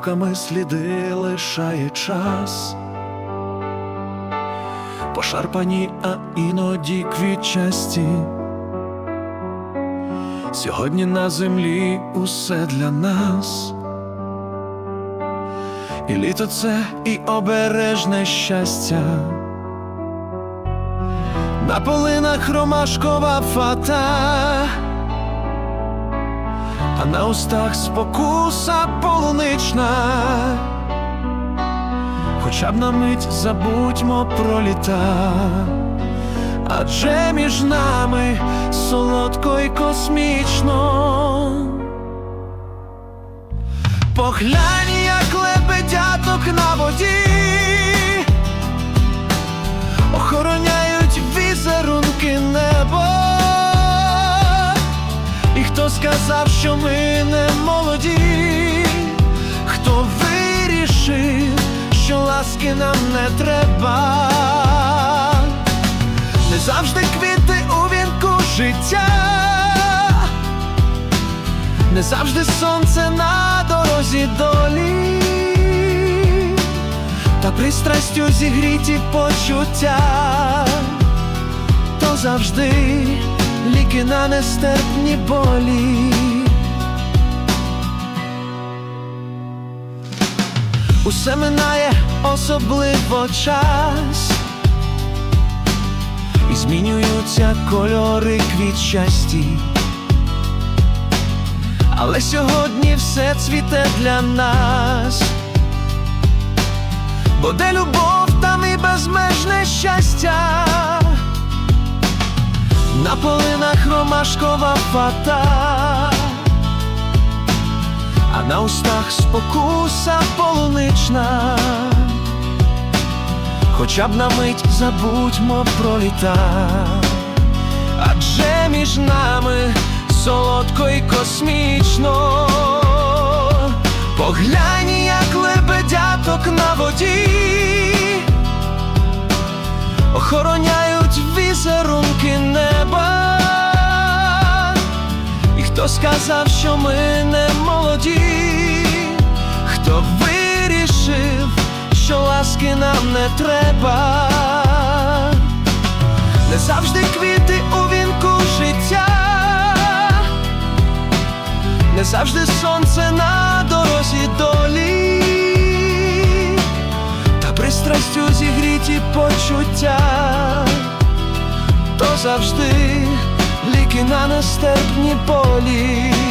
кроками сліди лишає час. Пошарпані, а іноді квітчасті. Сьогодні на землі усе для нас. І літо це і обережне щастя. На полинах ромашкова фата, а на устах спокуса полунична. Хоча б на мить забудьмо про літа, адже між нами солодко й космічно. Поглянь, як лебедяток на воді, охороняють сказав, що ми не молоді, хто вирішив, що ласки нам не треба, не завжди квіти у вінку життя, не завжди сонце на дорозі долі, та пристрастю зігріті почуття, то завжди ліки на нестерпні болі. Усе минає особливо час, і змінюються кольори квітчасті. Але сьогодні все цвіте для нас, бо де любов, там і безмежне щастя. На полинах ромашкова фата, а на устах спокуса полунична. Хоча б на мить забудьмо про літа, адже між нами солодко й космічно. Поглянь, як лебедяток на воді хто сказав, що ми не молоді, хто вирішив, що ласки нам не треба, не завжди квіти у вінку життя, не завжди сонце на дорозі долі. Та пристрастю зігріті почуття, то завжди на нестерпні болі.